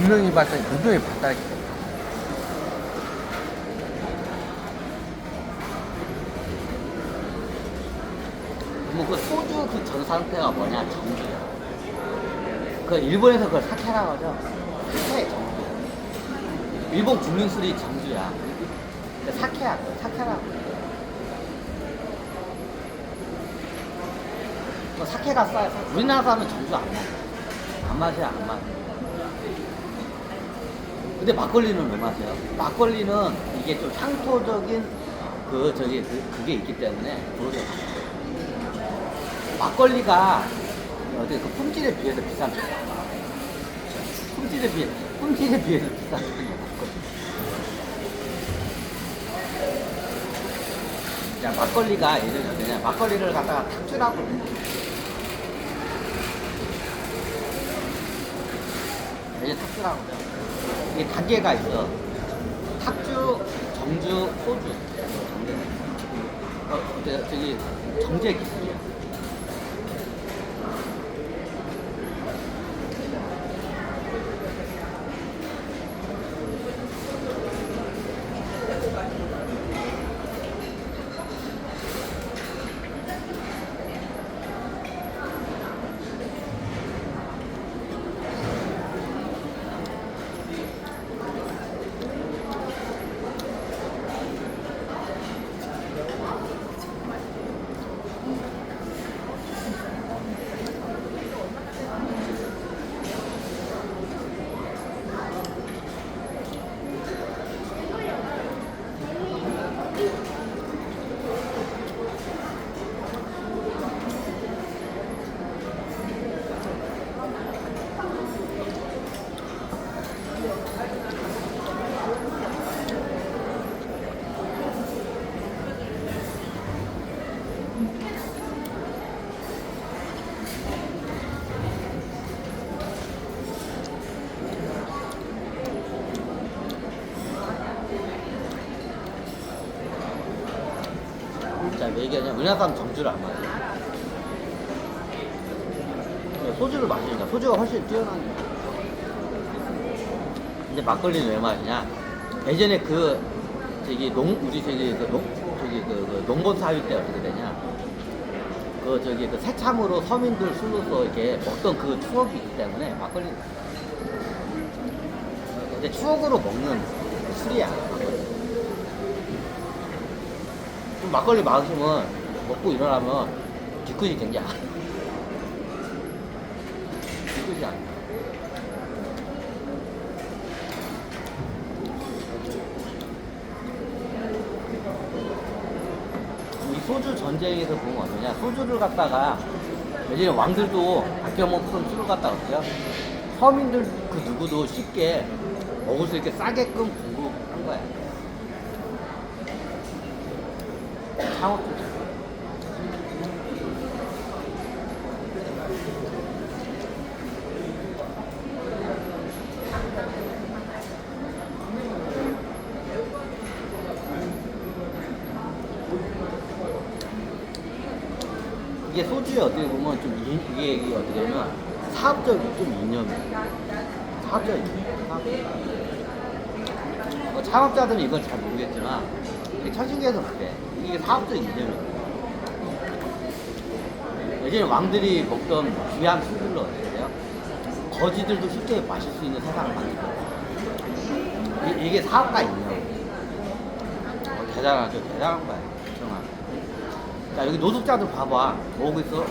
분명히 봤더니 분명히 봤다니까. 그러면 그 소주 그 전 상태가 뭐냐? 정주야. 그 일본에서 그걸 사케라고 하죠. 사케 정주. 일본 국민 술이 정주야. 그 사케야, 그 사케라고. 그 사케가 싸요. 우리나라 사람은 정주 안 마셔. 안 마셔, 안 마셔. 근데 막걸리는 왜 마셔요? 막걸리는 이게 좀 향토적인 그 저기 그, 그게 있기 때문에 그러죠. 막걸리가 어떻게 그 품질에 비해서 비싼 편. 품질에 비해 품질에 비해서 비싼 막걸리. 자 막걸리가 예전에 어떠냐 막걸리를 갖다가 그래. 이제 그래. 이게 단계가 있어. 탁주, 정주, 소주. 어, 저- 저기 정제 기 얘기하냐면 우리나라 정주를 안 마셔. 소주를 마시니까 소주가 훨씬 뛰어난. 근데 막걸리는 왜 마시냐? 예전에 그 저기 농 우리 저기 그 농 저기 그, 그 농본 사위 때 어떻게 되냐? 그 저기 그 새참으로 서민들 술로서 이렇게 먹던 그 추억이 있기 때문에 막걸리. 근데 추억으로 먹는 술이야. 막걸리. 좀 막걸리 마시면 먹고 일어나면 뒤끝이 굉장히 안 뒤끝이 안 이 소주 전쟁에서 보면 어떠냐 소주를 갖다가 예전에 왕들도 아껴 먹던 술을 갖다가 어때요? 서민들 그 누구도 쉽게 먹을 수 있게 싸게끔 공급한 거야 창업주죠. 이게 소주에 어떻게 보면 좀 이, 이게, 이게 어떻게 보면 사업적인 좀 이념이에요. 사업적인 이념. 사업적인. 뭐 창업자들은 이건 잘 모르겠지만 이게 천신계에서 그래. 이게 사업적인 이념이에요. 예전에 왕들이 먹던 귀한 술들로 돼요? 거지들도 쉽게 마실 수 있는 세상을 만들고 이- 이게 사업가 이념. 어, 대단하죠. 대단한 거야. 정말. 자 여기 노숙자들 봐봐 뭐고 있어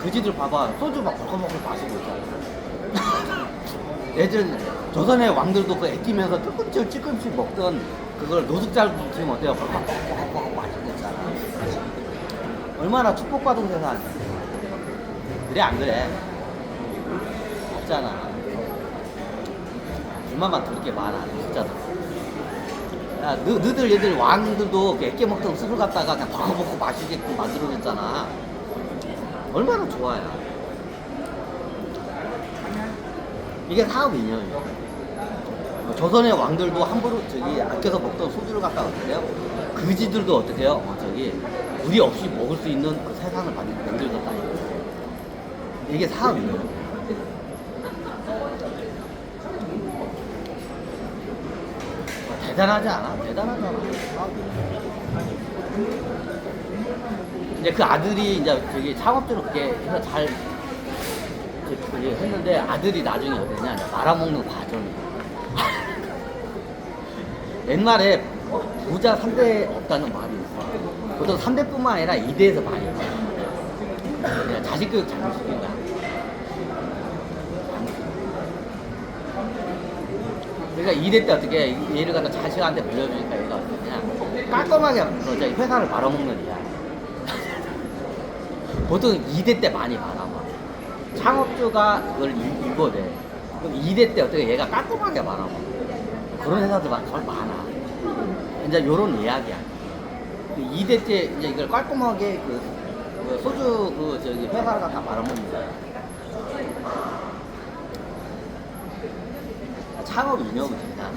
그지들 봐봐 소주 막 벌컥벌컥 마시고 있잖아 예전 조선의 왕들도 그 애끼면서 조금씩 조금씩 먹던 그걸 노숙자들 지금 어때요 벌컥벌컥 얼마나 축복받은 세상 그래 안 그래 없잖아 얼마만 그렇게 많아 노숙자들 야, 너, 너들 얘들 왕들도 애깨 먹던 술을 갖다가 그냥 벌컥벌컥 마시게끔 만들어냈잖아. 얼마나 좋아요. 이게 사업. 뭐 조선의 왕들도 함부로 저기 아껴서 먹던 소주를 갖다가 어떻게 해요? 그지들도 어떻게 해요? 어, 저기 우리 없이 먹을 수 있는 그 세상을 만- 만들었다. 이게 사업 이념이에요. 대단하지 않아? 대단하잖아. 이제 그 아들이 이제 창업주로 그렇게 해서 잘 했는데 아들이 나중에 어땠냐 말아먹는 과정이 옛날에 부자 3대 없다는 말이 보통 3대뿐만 아니라 2대에서 많이 있어 그냥 자식 교육 잘못시킨 거야. 그러니까 2대 때 어떻게 얘를 갖다 자식한테 물려주니까 얘가 그냥 깔끔하게 어, 저기 회사를 말아먹는 이야. 보통 2대 때 많이 말아먹어 창업주가 그걸 일- 읽어내 그럼 2대 때 어떻게 얘가 깔끔하게 말아먹어? 그런 회사들 많- 정말 많아. 이제 요런 이야기야 2대 때 이제 이걸 깔끔하게 그, 그 소주 그 저기 회사를 갖다 말아먹는 거야 창업 된다.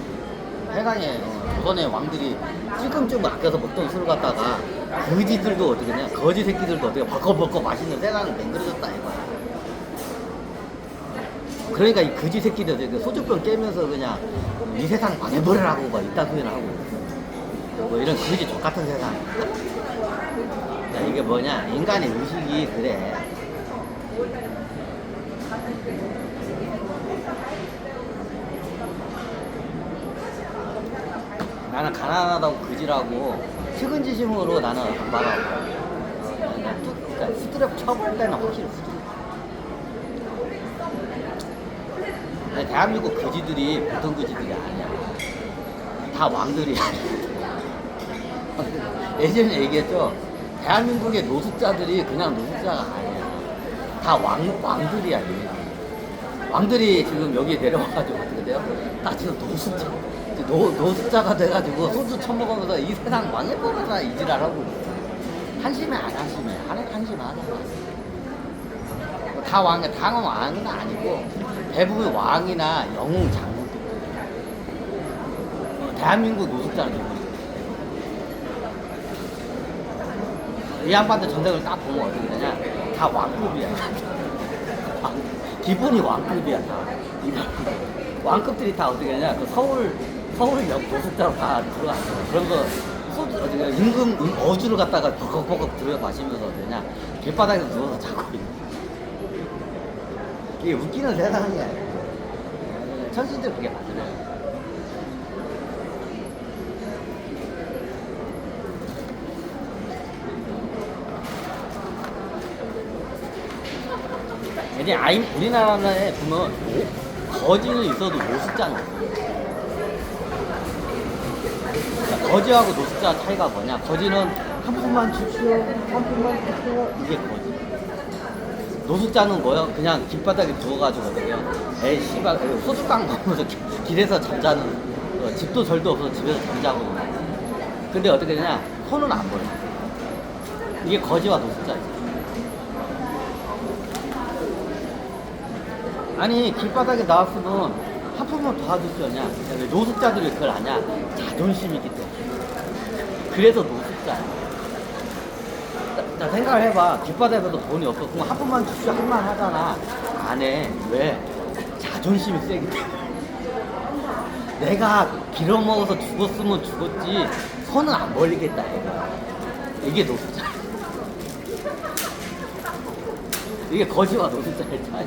해강에 어, 조선의 왕들이 찔끔찔끔 아껴서 먹던 술을 갖다가 거지들도 어떻게 냐 거지 새끼들도 어떻게 벌컥벌컥 맛있는 세상을 맹그러졌다 이거야. 그러니까 이 거지 새끼들 그 소주병 깨면서 그냥 이 세상 망해버리라고 막 이딴 소리를 하고 뭐 이런 거지 족 같은 세상. 야, 이게 뭐냐 인간의 의식이 그래. 나는 가난하다고 그지라고 측은지심으로 나는 안 뚝, 그러니까 후드려 쳐볼 때는 확실히. 근데 대한민국 그지들이 보통 그지들이 아니야. 다 왕들이야. 예전에 얘기했죠. 대한민국의 노숙자들이 그냥 노숙자가 아니야. 다 왕, 왕들이야, 얘네들이. 왕들이 지금 여기 내려와가지고 어떻게 돼요? 다 지금 노숙자, 노, 노숙자가 돼가지고 소주 처먹으면서 이 세상 망해버리다 이지랄하고 한심해 안 한심해 한, 한심하잖아 다 왕이 당은 왕은 아니고 대부분 왕이나 영웅 장군들 어, 대한민국 노숙자는 누구지? 이 양반들 전쟁을 딱 보면 어떻게 되냐 다 왕급이야. 왕- 기본이 왕급이야 다. 왕급들이 다 어떻게 되냐? 그 서울 서울 역 노숙자로 다 들어갔어. 그러면서 소주 어떻게 임금 임- 어주를 갖다가 버걱버걱 들여 마시면서 어떻게 냐 길바닥에서 누워서 자고 있는. 이게 웃기는 세상이야. 천신들 그게 맞아요 이제 아이 우리나라에 보면 거지는 있어도 노숙자는 없어요. 그러니까 거지하고 노숙자 차이가 뭐냐? 거지는 한 푼만 주십시오, 한 푼만 주십시오. 이게 거지. 노숙자는 뭐야? 그냥 길바닥에 누워가지고 그냥 에이 씨발 에이, 소주 깡 먹으면서 기- 길에서 잠자는 어, 집도 절도 없어서 집에서 잠자고 근데 어떻게 되냐? 손은 안 벌려. 이게 거지와 노숙자지. 아니 길바닥에 나왔으면 수 없냐? 왜 노숙자들이 그걸 아냐? 자존심이 있기 때문에. 그래서 노숙자야 자, 자, 생각을 해봐. 길바닥에도 돈이 없어. 그럼 한 푼만 주시오 할만 하잖아. 안해. 왜? 자존심이 세기 때문에. 내가 빌어먹어서 죽었으면 죽었지. 손은 안 벌리겠다 이거야 이게 노숙자. 이게 거지와 노숙자의 차이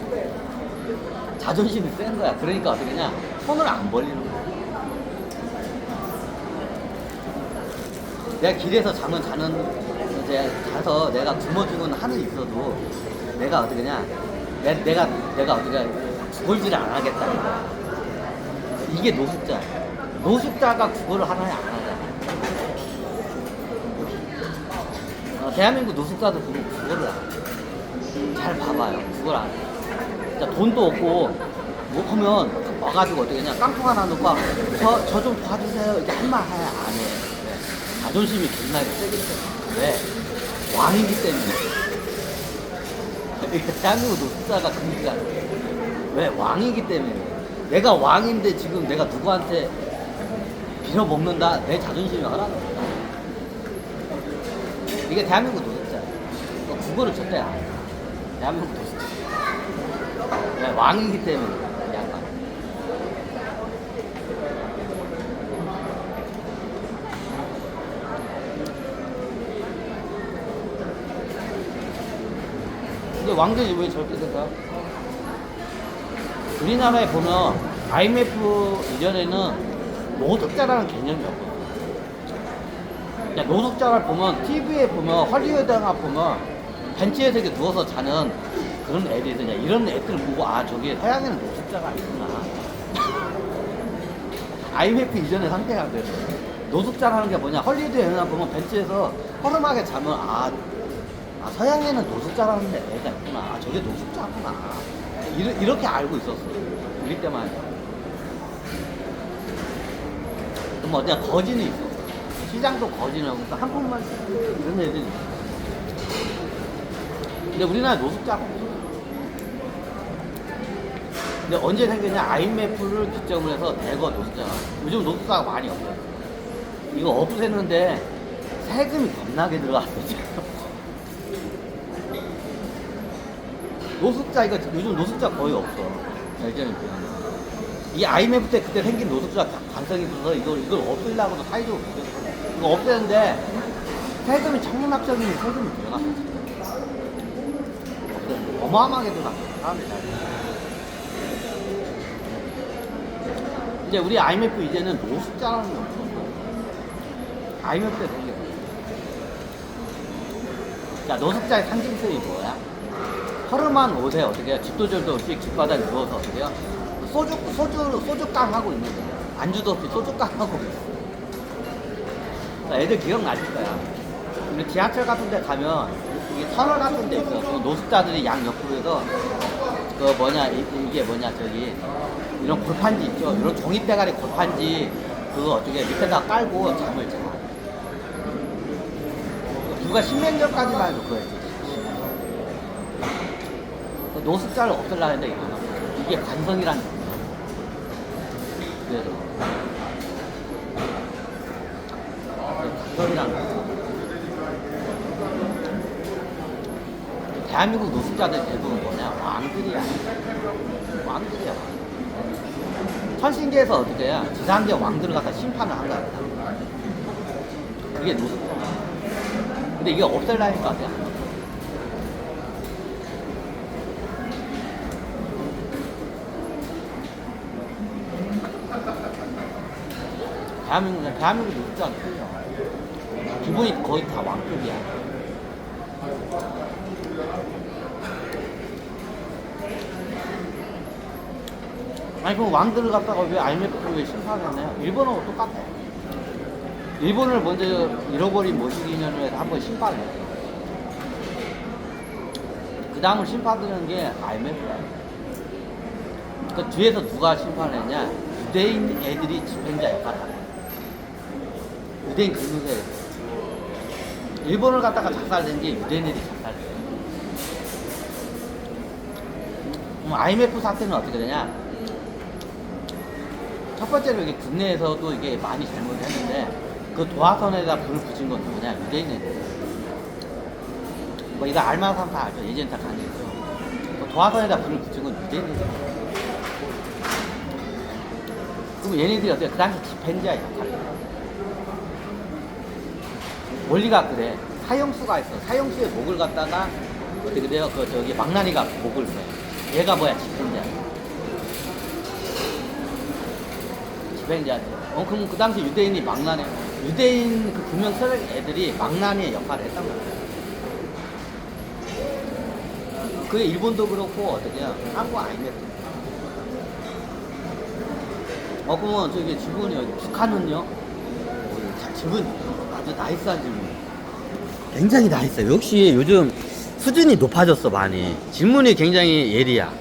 자존심이 센 거야. 그러니까 어떻게 냐 손을 안 벌리는 거야. 내가 길에서 잠은 자는 이제 자서 내가 굶어 죽은 한은 있어도 내가 어떻게 냐 내, 내가 내가 어떻게 구걸질을 안 하겠다. 이게 노숙자야. 노숙자가 구걸을 하나야 안 하잖아. 어, 대한민국 노숙자도 보면 구걸을 안 해. 잘 봐봐요. 구걸 안 해. 진짜 돈도 없고 뭐 하면 와가지고 어떻게 그냥 깡통 하나 놓고 저저 좀 봐주세요 이렇게 한말 하야 안 해. 왜? 자존심이 존나게 세기 때문에 왜? 왕이기 때문에 이게 대한민국 노숙자가 그니까 왜 왕이기 때문에 내가 왕인데 지금 내가 누구한테 빌어 먹는다 내 자존심이 하라는 거야 이게 대한민국 노숙자야 어, 국어를 절대 안 해. 대한민국 노숙 그냥 왕이기 때문에 양반. 근데 왕들이 왜 저렇게 생각? 우리나라에 보면 IMF 이전에는 노숙자라는 개념이 없거든요. 노숙자를 보면 TV에 보면 헐리우드가 보면 벤치에서 이렇게 누워서 자는 그런 애들이 있냐 이런 애들 보고 아 저기 서양에는 노숙자가 있구나. IMF 이전의 상태가 그래서 노숙자라는 게 뭐냐? 헐리우드 영화 보면 벤치에서 허름하게 자면 아, 아 서양에는 노숙자라는 애가 있구나. 아 저게 노숙자구나. 이르, 이렇게 알고 있었어 우리 때만. 그럼 어디야? 거진이 있어 시장도 거진하고 한 푼만 쓰고 이런 애들이 있어 근데 우리나라 노숙자가 없어 근데 언제 생겼냐? IMF를 기점으로 해서 대거 노숙자가 요즘 노숙자가 많이 없어요. 이거 없애는데 세금이 겁나게 들어갔어 노숙자 이거 요즘 노숙자 거의 없어. 예전에 비하면 이 IMF 때 그때 생긴 노숙자 관성이 있어서 이걸 이걸 없애려고도 사회적으로 이거 없애는데 세금이 천문학적인 세금이 들어갔어 어마어마하게 들어갔어 사람들이 다. 이제 우리 IMF 이제는 노숙자라는 게 없어 IMF 때 생겨 자 노숙자의 상징성이 뭐야? 허름한 옷에 어떻게 해요? 집도절도 없이 길바닥에 누워서 어떻게 해요? 소주, 소주, 소주깡 하고 있는 거야. 안주도 없이 소주깡 하고 있어. 자, 애들 기억나실 거야. 우리 지하철 같은 데 가면, 이게 터널 같은 데 있어. 그 노숙자들이 양 옆으로서, 그 뭐냐, 이, 이게 뭐냐, 저기, 이런 골판지 있죠? 이런 종이 대가리 골판지, 그거 어떻게 밑에다 깔고 잠을 자. 누가 십몇 년까지만 해도 그랬지. 노숙자를 없애려고 했는데 이거는 이게 관성이라는 거예요. 그래서 관성이라는 거예요. 대한민국 노숙자들 대부분 뭐냐 왕들이야. 왕들이야. 천신계에서 어떻게 해야 지상계 왕들을 갖다 심판을 한 거야. 그게 노숙자. 근데 이게 없앨라니까 그냥. 대한민국, 대한민국 노숙자는 틀려. 기분이 거의 다 왕급이야. 아니, 그럼 왕들을 갖다가 왜 IMF 왜 심판했나요? 일본하고 똑같아. 일본을 먼저 잃어버린 해서 한번 심판했어. 그 다음을 심판하는 게 IMF야. 그 뒤에서 누가 심판했냐? 유대인 애들이 집행자 역할을 하네. 유대인 근무자에서. 일본을 갖다가 작살낸 게 유대인들이 작살냈어. 그럼 IMF 사태는 어떻게 되냐? 첫 번째로 이게 국내에서도 이게 많이 잘못을 했는데 그 도화선에다 불을 붙인 건 누구냐? 유대인 애들. 뭐 이거 알만한 사람 다 알죠? 예전에 다 강의했죠. 그 도화선에다 불을 붙인 건 유대인 애들. 그럼 얘네들이 어떻게 그 당시 집행자 역할을 해요. 원리가 그래. 사형수가 있어. 사형수의 목을 갖다가 어떻게 돼요? 그 저기 망나니가 목을 써요. 얘가 뭐야? 집행자. 집 행자지. 어, 그럼 그 당시 유대인이 망나니, 유대인 그 구명 서력 애들이 망나니의 역할을 했단 말이야. 그게 일본도 그렇고 해요? 한국 아니면 어, 그러면 저기 질문이요. 북한은요? 질문 아주 나이스한 질문. 굉장히 나이스해. 역시 요즘 수준이 높아졌어, 많이. 질문이 굉장히 예리야.